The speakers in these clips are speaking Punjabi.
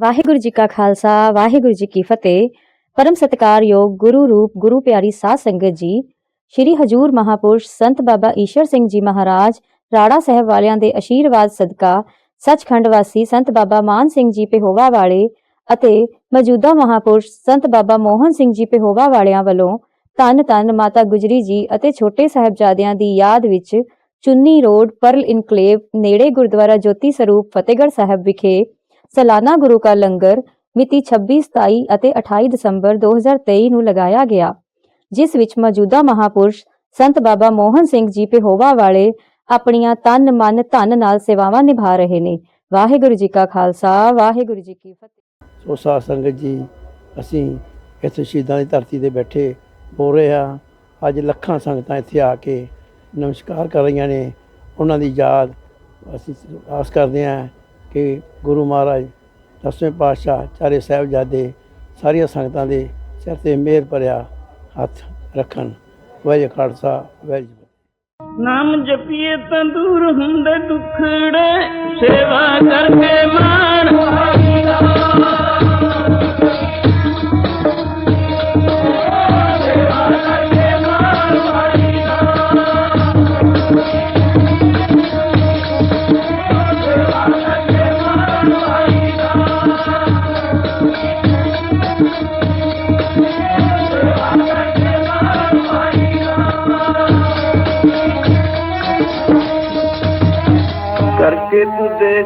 ਵਾਹਿਗੁਰੂ ਜੀ ਕਾ ਖਾਲਸਾ, ਵਾਹਿਗੁਰੂ ਜੀ ਕੀ ਫਤਿਹ। ਪਰਮ ਸਤਿਕਾਰਯੋਗ ਗੁਰੂ ਰੂਪ, ਗੁਰੂ ਪਿਆਰੀ ਸਾਧ ਸੰਗਤ ਜੀ, ਸ੍ਰੀ ਹਜੂਰ ਮਹਾਪੁਰਸ਼ ਸੰਤ ਬਾਬਾ ਈਸ਼ਰ ਸਿੰਘ ਜੀ ਮਹਾਰਾਜ, ਰਾੜਾ ਸਾਹਿਬ ਵਾਲਿਆਂ ਦੇ ਅਸ਼ੀਰਵਾਦ ਸਦਕਾ ਸੱਚਖੰਡ ਵਾਸੀ ਸੰਤ ਬਾਬਾ ਮਾਨ ਸਿੰਘ ਜੀ ਪੇਹੋਵਾ ਵਾਲੇ ਅਤੇ ਮੌਜੂਦਾ ਮਹਾਪੁਰਸ਼ ਸੰਤ ਬਾਬਾ ਮੋਹਨ ਸਿੰਘ ਜੀ ਪੇਹੋਵਾ ਵਾਲਿਆਂ ਵੱਲੋਂ ਧੰਨ ਧੰਨ ਮਾਤਾ ਗੁਜਰੀ ਜੀ ਅਤੇ ਛੋਟੇ ਸਾਹਿਬਜ਼ਾਦਿਆਂ ਦੀ ਯਾਦ ਵਿੱਚ ਚੁੰਨੀ ਰੋਡ, ਪਰਲ ਇਨਕਲੇਵ ਨੇੜੇ ਗੁਰਦੁਆਰਾ ਜੋਤੀ ਸਰੂਪ ਫਤਿਹਗੜ੍ਹ ਸਾਹਿਬ ਵਿਖੇ ਸਾਲਾਨਾ ਗੁਰੂ ਕਾ ਲੰਗਰ ਮਿਤੀ 26 27 ਅਤੇ 28 ਦਸੰਬਰ 2023 ਨੂੰ ਲਗਾਇਆ ਗਿਆ, ਜਿਸ ਵਿੱਚ ਮੌਜੂਦਾ ਮਹਾਪੁਰਸ਼ ਸੰਤ ਬਾਬਾ ਮੋਹਨ ਸਿੰਘ ਜੀ ਪੇਹੋਵਾ ਵਾਲੇ ਆਪਣੀਆਂ ਤਨ, ਮਨ, ਧਨ ਨਾਲ ਸੇਵਾਵਾਂ ਨਿਭਾ ਰਹੇ ਨੇ। ਵਾਹਿਗੁਰੂ ਜੀ ਕਾ ਖਾਲਸਾ, ਵਾਹਿਗੁਰੂ ਜੀ ਕੀ ਫਤਿਹ। ਸੋ ਸਾਧ ਸੰਗਤ ਜੀ, ਅਸੀਂ ਇੱਥੇ ਸ਼ਹੀਦਾਂ ਦੀ ਧਰਤੀ ਤੇ ਬੈਠੇ ਹੋ ਰਹੇ ਹਾਂ। ਅੱਜ ਲੱਖਾਂ ਸੰਗਤਾਂ ਇੱਥੇ ਆ ਕੇ ਨਮਸਕਾਰ ਕਰ ਰਹੀਆਂ ਨੇ। ਉਹਨਾਂ ਦੀ ਯਾਦ ਅਸੀਂ ਆਸ ਕਰਦੇ ਹਾਂ ਕਿ ਗੁਰੂ ਮਹਾਰਾਜ, ਦਸਵੇਂ ਪਾਤਸ਼ਾਹ, ਚਾਰੇ ਸਾਹਿਬਜ਼ਾਦੇ ਸਾਰੀਆਂ ਸੰਗਤਾਂ ਦੇ ਸਿਰ ਤੇ ਮਿਹਰ ਭਰਿਆ ਹੱਥ ਰੱਖਣ। ਵਾਹਿ ਖਾਲਸਾ ਵਾਹਿ ਜੀ ਨਾਮ ਜਪੀਏ ਤਾਂ ਦੂਰ ਹੁੰਦੇ ਦੁੱਖੜੇ, ਸੇਵਾ ਕਰਕੇ ਮਾਣ। ਕਰਕੇ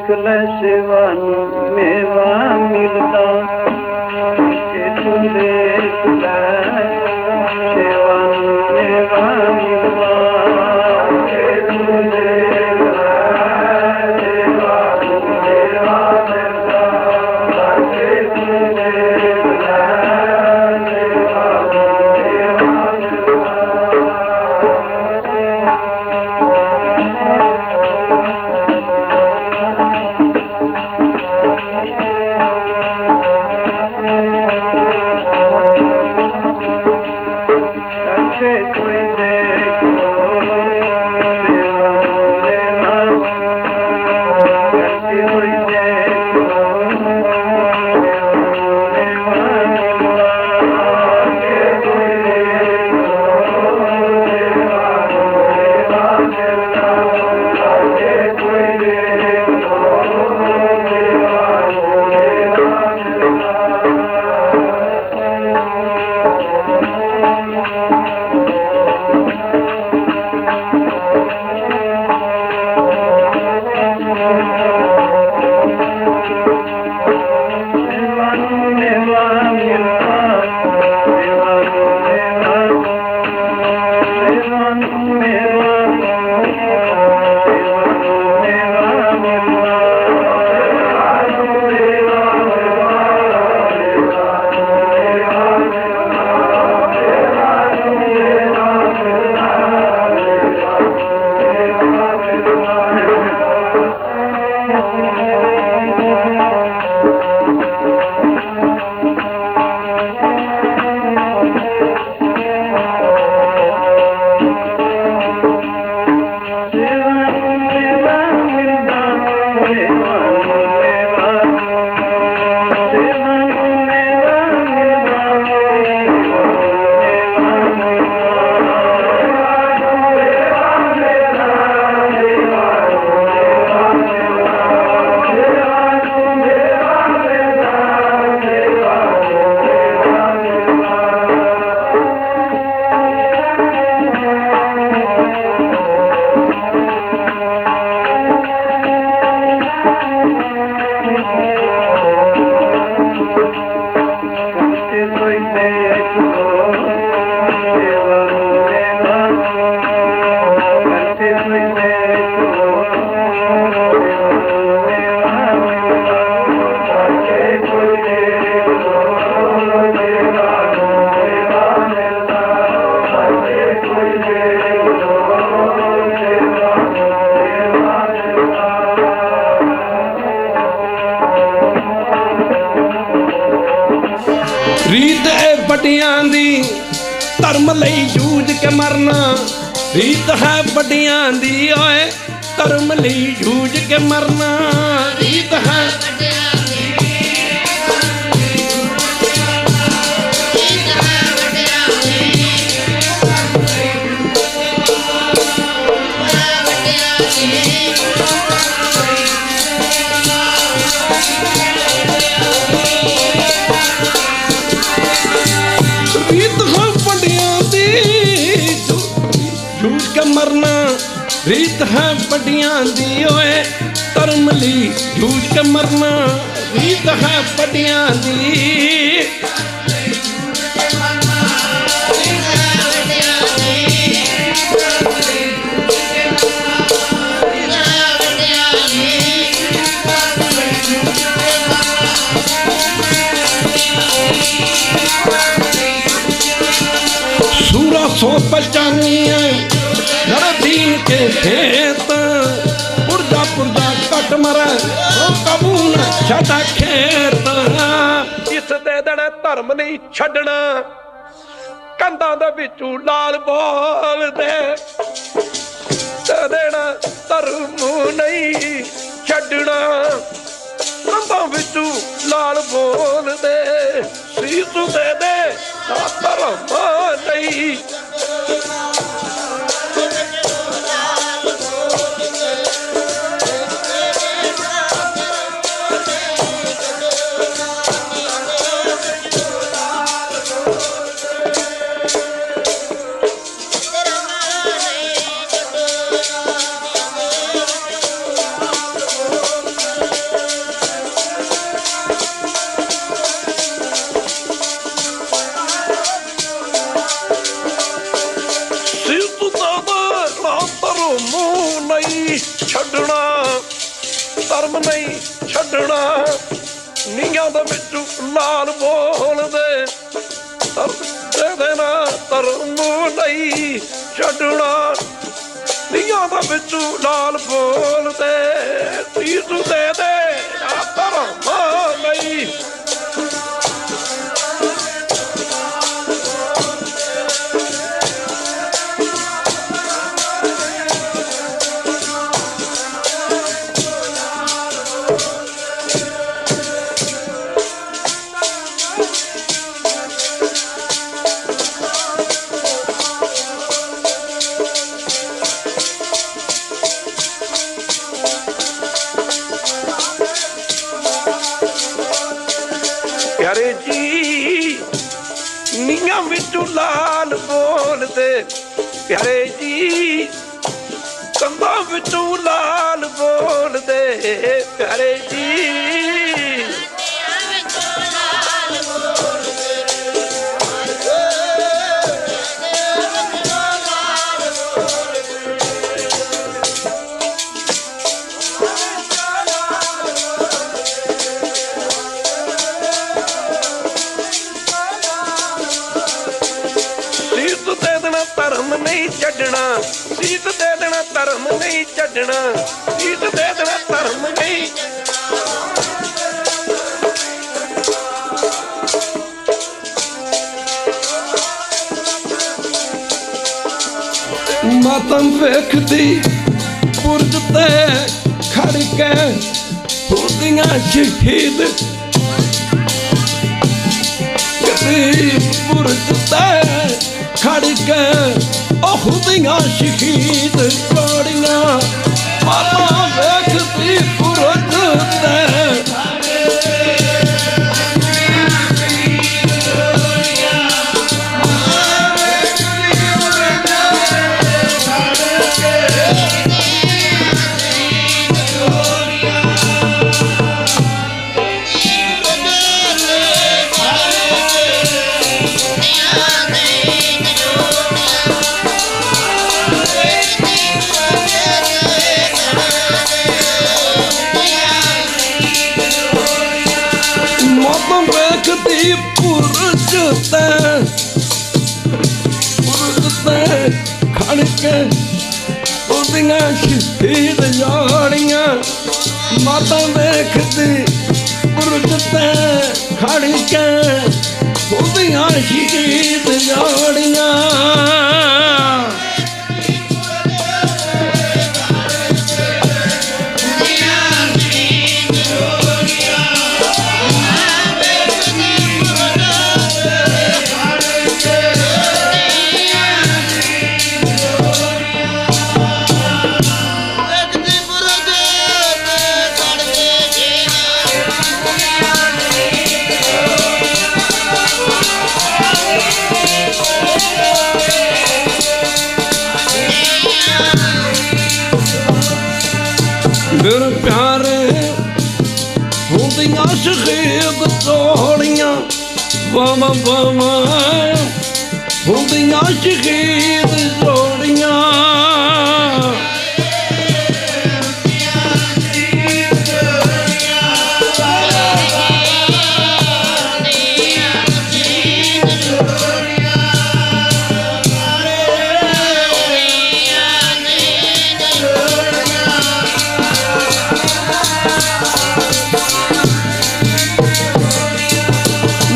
ਤੂੰ ਲੈ ਸੇਵਾ ਨੂੰ ਮੇਵਾ ਮਿਲਦਾ। ਕਰਕੇ ਤੂੰ ਦੇਖ ਧਰਮ ਲਈ ਜੂਝ ਕੇ ਮਰਨਾ। ਰੀਤ ਹੈ ਵੱਡਿਆਂ ਦੀ, ਓਏ ਧਰਮ ਲਈ ਜੂਝ ਕੇ ਮਰਨਾ। ਰੀਤ ਹੈ ਮਰਨਾ ਰੀਤ ਹੈ ਵੱਡੀਆਂ ਦੀ ਓਏ, ਧਰਮ ਲਈ ਜੂਝ ਕੇ ਮਰਨਾ। ਰੀਤ ਹੈ ਵੱਡੀਆਂ ਦੀ। ਸੂਰਾ ਸੋ ਪਛਾਨੀਆਂ ਨਰਦੀਨ ਕੇ ਖੇਤ। ਪੁਰਜਾ ਪੁਰਜਾ ਕੱਟ ਮਰੈ, ਉਹ ਕਬੂਲ ਛੱਡਾ ਖੇਤ। ਇਸ ਦੇ ਦੜੇ ਧਰਮ ਨਹੀਂ ਛੱਡਣਾ, ਕੰਧਾਂ ਦੇ ਵਿੱਚੋਂ ਲਾਲ ਬੋਲਦੇ ਤੇ ਧਰਮ ਨਹੀਂ ਛੱਡਣਾ, ਕੰਧਾਂ ਵਿੱਚੋਂ ਲਾਲ ਬੋਲਦੇ ਸੀਸ ਦੇ ਦੇ ਧਰਮ ਨਹੀਂ ਨਹੀਂ ਛੱਡਣਾ, ਧਰਮ ਨਹੀਂ ਛੱਡਣਾ। ਨੀਆਂ ਦੇ ਵਿੱਚ ਨਾਲ ਬੋਲਦੇ ਧਰਮ ਦੇ ਦੇਣਾ ਧਰਮ ਨਹੀਂ ਛੱਡਣਾ। ਨੀਆਂ ਦੇ ਵਿੱਚ ਨਾਲ ਬੋਲਦੇ ਸੀਸ ਦੇ ਦੇ ਨਾ ਧਰਮ ਨਹੀਂ। ਵਿੱਚੋਂ ਲਾਲ ਬੋਲਦੇ ਪਿਆਰੇ ਜੀ ਕੰਧਾਂ ਵਿੱਚੋਂ ਲਾਲ ਬੋਲਦੇ ਪਿਆਰੇ ਜੀ ਧਰਮ ਨਹੀਂ ਛੱਡਣਾ। ਸੀਸ ਦੇ ਦੇਣਾ ਧਰਮ ਨਹੀਂ ਛੱਡਣਾ। ਸੀਸ ਦੇ ਦੇਣਾ ਧਰਮ ਨਹੀਂ ਮਾਤਮ ਵੇਖਦੀ, ਪੁਰਜ ਤੇ ਖੜ ਕੇ ਹੁੰਦੀਆਂ ਸ਼ਹੀਦ। ਕਦੀ ਪੁਰਜ ਤੇ ਖੜ ਕੇ ਉਹ ਦੀਆਂ ਸ਼ਹੀਦ ਜੋੜੀਆਂ ਮਾਤਾ ਵੇਖਦੀ ਪੁਰਜ ਉਹਦੀਆਂ ਸ਼ਹੀਦ ਜੋੜੀਆਂ ਮਾਤਾ ਵੇਖਦੀ ਪੁਰਜ ਤੇ ਖੜ ਕੇ ਉਹਦੀਆਂ ਸ਼ਹੀਦ ਜੋੜੀਆਂ। ਬਿਨ ਪਿਆਰੇ ਹੁੰਦੀਆਂ ਸ਼ਹੀਦ ਤੋੜੀਆਂ ਵਾਵਾ ਵਾਵਾ ਹੁੰਦੀਆਂ ਸ਼ਹੀਦ ਜੋੜੀਆਂ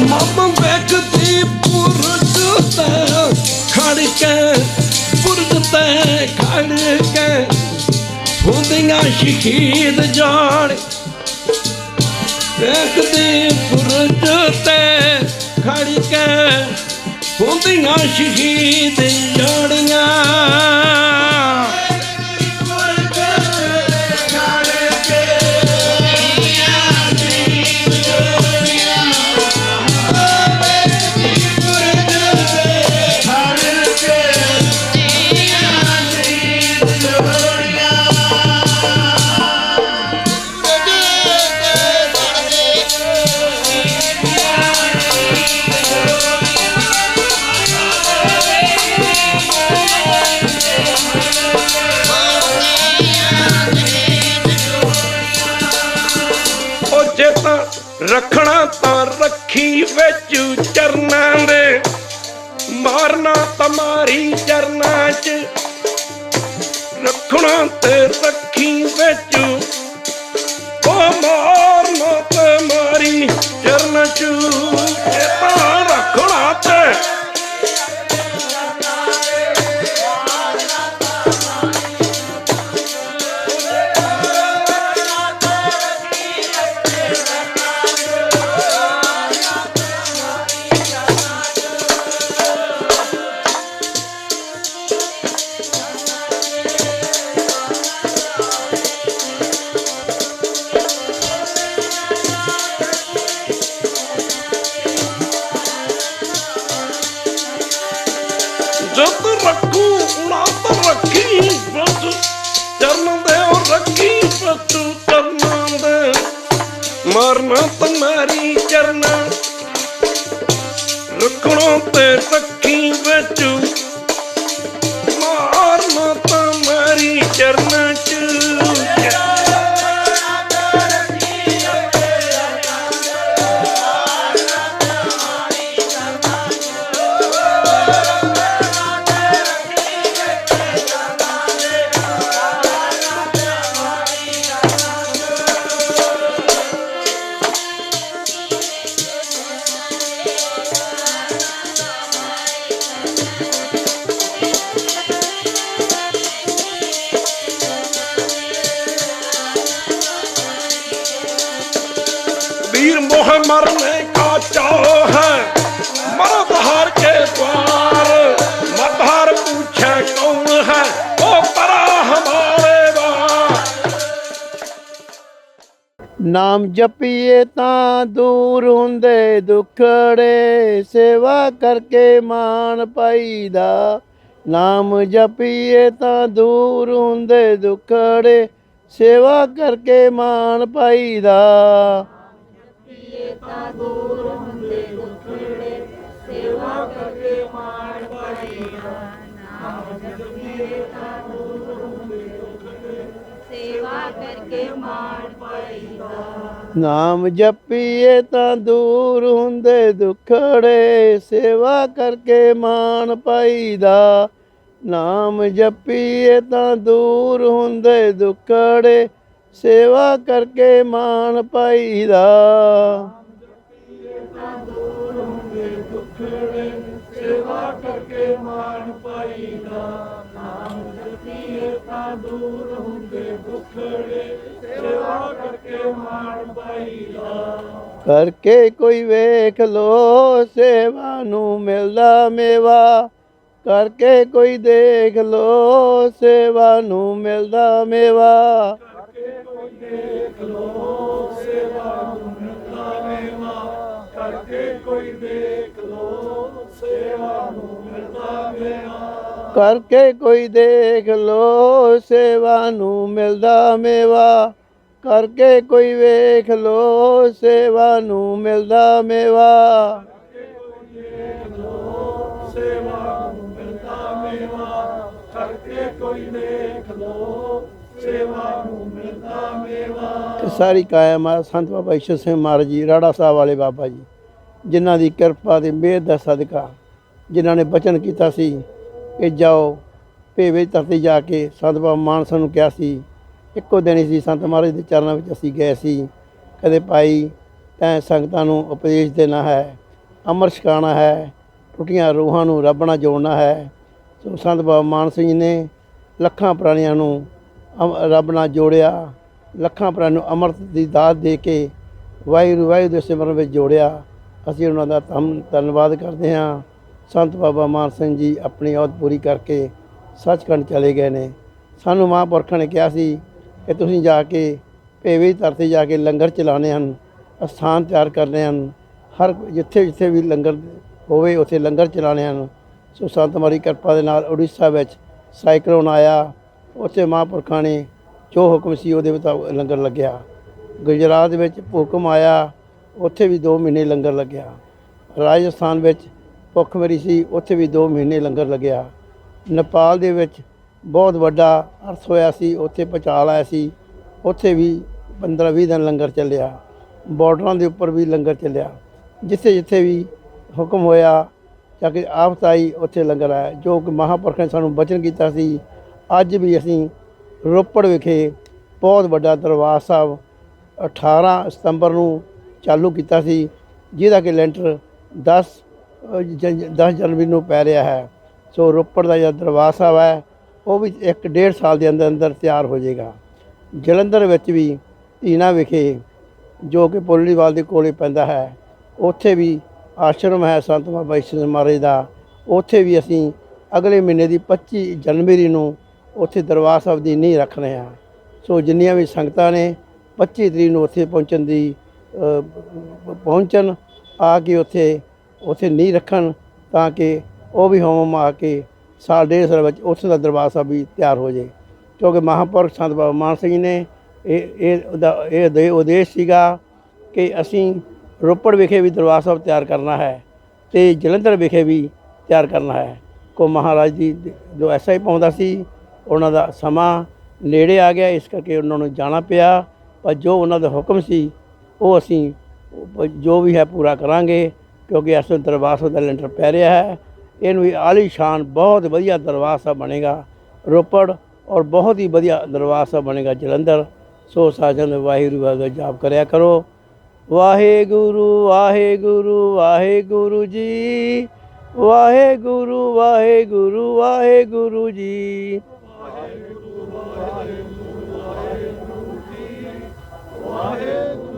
ਮਾਮਾ ਵੇਖਦੀ ਪੁਰਜ ਤੇ, ਖੜ ਕੇ ਪੁਰਜ ਤੇ ਖੜ ਕੇ। ਹੁੰਦੀਆਂ ਸ਼ਹੀਦ ਜਾਣ, ਵੇਖਦੀ ਪੁਰਜ ਤੇ, ਖੜ ਕੇ। ਹੁੰਦੀਆਂ ਸ਼ਹੀਦ ਜਾਣੀਆਂ। ਰੱਖਣਾ ਤਾਂ ਰੱਖੀ ਵਿੱਚ ਚਰਨਾਂ ਦੇ, ਮਾਰਨਾ ਤਮਾਰੀ ਚਰਨਾਂ 'ਚ। ਰੱਖਣਾ ਤੇ ਰੱਖੀ ਵਿੱਚ ਉਹ ਮਾਰਨਾ ਤੇ ਮਾਰੀ ਚਰਨਾਂ 'ਚ। ਜੇ ਤਾਂ ਰੱਖਣਾ ਤੇ ਤੁਮਾਰੀ ਨਾਮ ਜਪੀਏ ਤਾਂ ਦੂਰ ਹੁੰਦੇ ਦੁਖੜੇ, ਸੇਵਾ ਕਰਕੇ ਮਾਨ ਪਾਈਦਾ। ਨਾਮ ਜਪੀਏ ਤਾਂ ਦੂਰ ਹੁੰਦੇ ਦੁਖੜੇ, ਸੇਵਾ ਕਰਕੇ ਮਾਨ ਪਾਈਦਾ। ਨਾਮ ਜਪੀਏ ਤਾਂ ਦੂਰ ਹੁੰਦੇ ਦੁਖੜੇ ਸੇਵਾ ਕਰਕੇ ਮਾਨ ਨਾਮ ਜਪੀਏ ਤਾਂ ਦੂਰ ਹੁੰਦੇ ਦੁਖੜੇ, ਸੇਵਾ ਕਰਕੇ ਮਾਨ ਪਾਈਦਾ। ਨਾਮ ਜਪੀਏ ਤਾਂ ਦੂਰ ਹੁੰਦੇ ਦੁਖੜੇ, ਸੇਵਾ ਕਰਕੇ ਮਾਨ ਪਾਈਦਾ। ਕਰਕੇ ਕਰਕੇ ਕੋਈ ਵੇਖ ਲੋ ਸੇਵਾ ਨੂੰ ਮਿਲਦਾ ਮੇਵਾ। ਕਰਕੇ ਕੋਈ ਦੇਖ ਲੋ ਸੇਵਾ ਨੂੰ ਮਿਲਦਾ ਮੇਵਾ। ਕਰਕੇ ਕੋਈ ਦੇਖ ਲੋ ਸੇਵਾ ਨੂੰ ਮਿਲਦਾ ਮੇਵਾ। ਕਰਕੇ ਕੋਈ ਕਰਕੇ ਕੋਈ ਵੇਖ ਲੋ ਸੇਵਾ ਨੂੰ ਮਿਲਦਾ ਮੇਵਾ। ਤੇ ਸਾਰੀ ਕਾਇਮ ਆ ਸੰਤ ਬਾਬਾ ਈਸ਼ਰ ਸਿੰਘ ਮਹਾਰਾਜ ਜੀ, ਰਾੜਾ ਸਾਹਿਬ ਵਾਲੇ ਬਾਬਾ ਜੀ, ਜਿਨ੍ਹਾਂ ਦੀ ਕਿਰਪਾ ਤੇ ਮਿਹਰ ਦਾ ਸਦਕਾ ਜਿਨ੍ਹਾਂ ਨੇ ਬਚਨ ਕੀਤਾ ਸੀ ਕਿ ਜਾਓ, ਭੇਵੇ ਧਰਤੀ ਜਾ ਕੇ ਸੰਤ ਬਾਬਾ ਮਾਨਸਾ ਨੂੰ ਕਿਹਾ ਸੀ ਇੱਕੋ ਦਿਨ ਸੀ ਸੰਤ ਮਹਾਰਾਜ ਦੇ ਚਰਨਾਂ ਵਿੱਚ ਅਸੀਂ ਗਏ ਸੀ। ਕਦੇ ਭਾਈ ਤੈਂ ਸੰਗਤਾਂ ਨੂੰ ਉਪਦੇਸ਼ ਦੇਣਾ ਹੈ ਅੰਮ੍ਰਿਤ ਛਕਾਉਣਾ ਹੈ, ਟੁੱਟੀਆਂ ਰੂਹਾਂ ਨੂੰ ਰੱਬ ਨਾਲ ਜੋੜਨਾ ਹੈ। ਸੋ ਸੰਤ ਬਾਬਾ ਮਾਨ ਸਿੰਘ ਜੀ ਨੇ ਲੱਖਾਂ ਪ੍ਰਾਣੀਆਂ ਨੂੰ ਅਮ- ਰੱਬ ਨਾਲ ਜੋੜਿਆ, ਲੱਖਾਂ ਪ੍ਰਾਣੀਆਂ ਨੂੰ ਅੰਮ੍ਰਿਤ ਦੀ ਦਾਤ ਦੇ ਕੇ ਵਾਹਿਗੁਰੂ ਵਾਹਿਗੁਰੂ ਦੇ ਸਿਮਰਨ ਵਿੱਚ ਜੋੜਿਆ। ਅਸੀਂ ਉਹਨਾਂ ਦਾ ਧੰਨ- ਧੰਨਵਾਦ ਕਰਦੇ ਹਾਂ। ਸੰਤ ਬਾਬਾ ਮਾਨ ਸਿੰਘ ਜੀ ਆਪਣੀ ਔਤ ਪੂਰੀ ਕਰਕੇ ਸੱਚਖੰਡ ਚਲੇ ਗਏ ਨੇ। ਸਾਨੂੰ ਮਹਾਂਪੁਰਖਾਂ ਨੇ ਕਿਹਾ ਸੀ ਕਿ ਤੁਸੀਂ ਜਾ ਕੇ ਭੇਵੇ ਧਰਤੀ ਜਾ ਕੇ ਲੰਗਰ ਚਲਾਉਣੇ ਹਨ, ਅਸਥਾਨ ਤਿਆਰ ਕਰਨੇ ਹਨ, ਹਰ ਜਿੱਥੇ ਜਿੱਥੇ ਵੀ ਲੰਗਰ ਹੋਵੇ, ਉੱਥੇ ਲੰਗਰ ਚਲਾਉਣੇ ਹਨ। ਸੋ ਸੰਤ ਮਾਰੀ ਕਿਰਪਾ ਦੇ ਨਾਲ ਉੜੀਸਾ ਵਿੱਚ ਸਾਈਕਲੋਨ ਆਇਆ। ਉੱਥੇ ਮਹਾਂਪੁਰਖਾਂ ਨੇ ਜੋ ਹੁਕਮ ਸੀ, ਉਹਦੇ ਮੁਤਾਬਕ ਲੰਗਰ ਲੱਗਿਆ। ਗੁਜਰਾਤ ਵਿੱਚ ਹੁਕਮ ਆਇਆ, ਉੱਥੇ ਵੀ 2 ਮਹੀਨੇ ਲੰਗਰ ਲੱਗਿਆ। ਰਾਜਸਥਾਨ ਵਿੱਚ ਭੁੱਖਮਰੀ ਸੀ, ਉੱਥੇ ਵੀ 2 ਮਹੀਨੇ ਲੰਗਰ ਲੱਗਿਆ। ਨੇਪਾਲ ਦੇ ਵਿੱਚ ਬਹੁਤ ਵੱਡਾ ਅਰਥ ਹੋਇਆ ਸੀ, ਉੱਥੇ ਪਚਾਲ ਆਇਆ ਸੀ, ਉੱਥੇ ਵੀ 15-20 ਦਿਨ ਲੰਗਰ ਚੱਲਿਆ। ਬਾਰਡਰਾਂ ਦੇ ਉੱਪਰ ਵੀ ਲੰਗਰ ਚੱਲਿਆ। ਜਿੱਥੇ ਜਿੱਥੇ ਵੀ ਹੁਕਮ ਹੋਇਆ, ਜਾਂ ਕਿ ਆਫਤ ਆਈ, ਉੱਥੇ ਲੰਗਰ ਆਇਆ। ਜੋ ਕਿ ਮਹਾਂਪੁਰਖਾਂ ਨੇ ਸਾਨੂੰ ਬਚਨ ਕੀਤਾ ਸੀ, ਅੱਜ ਵੀ ਅਸੀਂ ਰੋਪੜ ਵਿਖੇ ਬਹੁਤ ਵੱਡਾ ਦਰਬਾਰ ਸਾਹਿਬ 18 ਸਤੰਬਰ ਨੂੰ ਚਾਲੂ ਕੀਤਾ ਸੀ, ਜਿਹਦਾ ਕਿ ਲੈਂਟਰ 10 ਜ- 10 ਜਨਵਰੀ ਨੂੰ ਪੈ ਰਿਹਾ ਹੈ। ਸੋ ਰੋਪੜ ਦਾ ਜਿਹੜਾ ਦਰਬਾਰ ਸਾਹਿਬ ਹੈ ਉਹ ਵੀ ਇੱਕ ਡੇਢ ਸਾਲ ਦੇ ਅੰਦਰ ਅੰਦਰ ਤਿਆਰ ਹੋ ਜਾਏਗਾ। ਜਲੰਧਰ ਵਿੱਚ ਵੀ ਧੀਨਾ ਵਿਖੇ ਜੋ ਕਿ ਪੁਲੜੀਵਾਲ ਦੇ ਕੋਲੇ ਪੈਂਦਾ ਹੈ, ਉੱਥੇ ਵੀ ਆਸ਼ਰਮ ਹੈ ਸੰਤ ਬਾਬਾ ਈਸ਼ਰ ਮਹਾਰਾਜ ਦਾ। ਉੱਥੇ ਵੀ ਅਸੀਂ ਅਗਲੇ ਮਹੀਨੇ ਦੀ 25 ਜਨਵਰੀ ਨੂੰ ਉੱਥੇ ਦਰਬਾਰ ਸਾਹਿਬ ਦੀ ਨੀਂਹ ਰੱਖ ਰਹੇ ਹਾਂ। ਸੋ ਜਿੰਨੀਆਂ ਵੀ ਸੰਗਤਾਂ ਨੇ 25 ਤਰੀਕ ਨੂੰ ਉੱਥੇ ਪਹੁੰਚਣ ਦੀ ਪਹੁੰਚਣ, ਆ ਕੇ ਉੱਥੇ ਉੱਥੇ ਨੀਂਹ ਰੱਖਣ ਤਾਂ ਕਿ ਉਹ ਵੀ ਹੋਮ ਆ ਕੇ ਸਾਲ ਡੇਢ ਸਾਲ ਵਿੱਚ ਉੱਥੇ ਦਾ ਦਰਬਾਰ ਸਾਹਿਬ ਵੀ ਤਿਆਰ ਹੋ ਜਾਏ ਕਿਉਂਕਿ ਮਹਾਂਪੁਰਖ ਸੰਤ ਬਾਬਾ ਮਾਨ ਸਿੰਘ ਜੀ ਨੇ ਇਹ ਇਹ ਇਹ ਦੇ ਉਦੇਸ਼ ਸੀਗਾ ਕਿ ਅਸੀਂ ਰੋਪੜ ਵਿਖੇ ਵੀ ਦਰਬਾਰ ਸਾਹਿਬ ਤਿਆਰ ਕਰਨਾ ਹੈ ਤੇ ਜਲੰਧਰ ਵਿਖੇ ਵੀ ਤਿਆਰ ਕਰਨਾ ਹੈ। ਕੋ ਮਹਾਰਾਜ ਜੀ ਜੋ ਐਸਾ ਹੀ ਪਾਉਂਦਾ ਸੀ, ਉਹਨਾਂ ਦਾ ਸਮਾਂ ਨੇੜੇ ਆ ਗਿਆ, ਇਸ ਕਰਕੇ ਉਹਨਾਂ ਨੂੰ ਜਾਣਾ ਪਿਆ। ਪਰ ਜੋ ਉਹਨਾਂ ਦਾ ਹੁਕਮ ਸੀ, ਉਹ ਅਸੀਂ, ਜੋ ਵੀ ਹੈ ਪੂਰਾ ਕਰਾਂਗੇ, ਕਿਉਂਕਿ ਇਸ ਦਰਬਾਰ ਸਾਹਿਬ ਦਾ ਲੈਂਟਰ ਪੈ ਰਿਹਾ ਹੈ। ਇਹਨੂੰ ਆਲੀਸ਼ਾਨ ਬਹੁਤ ਵਧੀਆ ਦਰਬਾਰ ਸਾਹਿਬ ਬਣੇਗਾ, ਰੋਪੜ ਔਰ ਬਹੁਤ ਹੀ ਵਧੀਆ ਦਰਬਾਰ ਸਾਹਿਬ ਬਣੇਗਾ ਜਲੰਧਰ। ਸੋ ਸਾਜਨ ਵਾਹਿਗੁਰੂ ਦਾ ਜਾਪ ਕਰਿਆ ਕਰੋ। ਵਾਹਿਗੁਰੂ ਵਾਹਿਗੁਰੂ ਵਾਹਿਗੁਰੂ ਜੀ। ਵਾਹਿਗੁਰੂ ਵਾਹਿਗੁਰੂ ਵਾਹਿਗੁਰੂ ਜੀ। ਵਾਹਿਗੁਰੂ ਵਾਹਿਗੁਰੂ ਵਾਹਿਗੁਰੂ ਜੀ। ਵਾਹਿਗੁਰੂ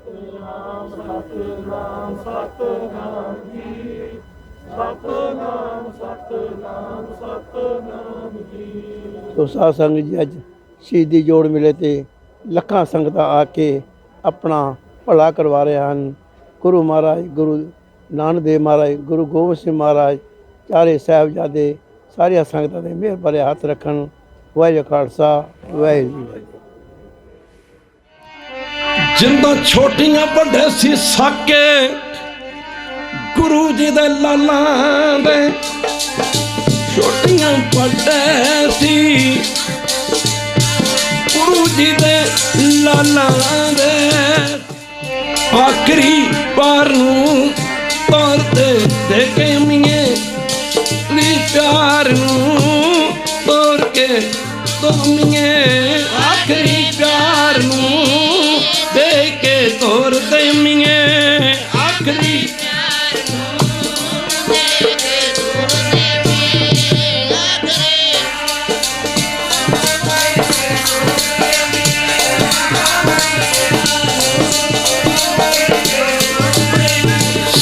ਸੋ ਸਾਧ ਸੰਗਤ ਜੀ, ਅੱਜ ਸ਼ਹੀਦੀ ਜੋੜ ਮਿਲੇ ਤੇ ਲੱਖਾਂ ਸੰਗਤਾਂ ਆ ਕੇ ਆਪਣਾ ਭਲਾ ਕਰਵਾ ਰਹੇ ਹਨ। ਗੁਰੂ ਮਹਾਰਾਜ, ਗੁਰੂ ਨਾਨਕ ਦੇਵ ਮਹਾਰਾਜ, ਗੁਰੂ ਗੋਬਿੰਦ ਸਿੰਘ ਮਹਾਰਾਜ, ਚਾਰੇ ਸਾਹਿਬਜ਼ਾਦੇ, ਸਾਰੀਆਂ ਸੰਗਤਾਂ ਦੇ ਮਿਹਰ ਭਰੇ ਹੱਥ ਰੱਖਣ। ਵਾਹਿਗੁਰੂ ਖਾਲਸਾ, ਵਾਹਿਗੁਰੂ ਜੀ ਜਿੰਦਾ ਛੋਟੀਆਂ ਵੱਡੇ ਸੀ ਸਾਕੇ, ਗੁਰੂ ਜੀ ਦੇ ਲਾਲਾਂ ਦੇ। ਛੋਟੀਆਂ ਵੱਡੇ ਸੀ, ਗੁਰੂ ਜੀ ਦੇ ਲਾਲਾਂ ਦੇ। ਆਖਰੀ ਪਾਰ ਨੂੰ ਤੋਰਦੇ ਤੇ ਦੇ ਕੇ ਪਿਆਰ ਨੂੰ ਤੋਰ ਕੇ ਤੋਮੀਏ ਆਖਰੀ ਤੋਰ ਤੇ ਮੀਏ ਆਖਰੀ।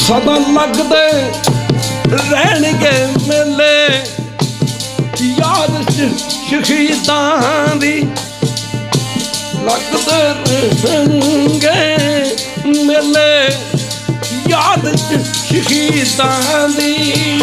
ਸਦਾ ਲੱਗਦੇ ਰਹਿਣਗੇ ਮੇਲੇ। ਯਾਦ ਸ਼- ਸ਼ਹੀਦਾਂ ਦੀ ਲੱਗਦੇ ਰਹਿਣਗੇ। ਸ਼ਹੀਦਾਂ ਦੀ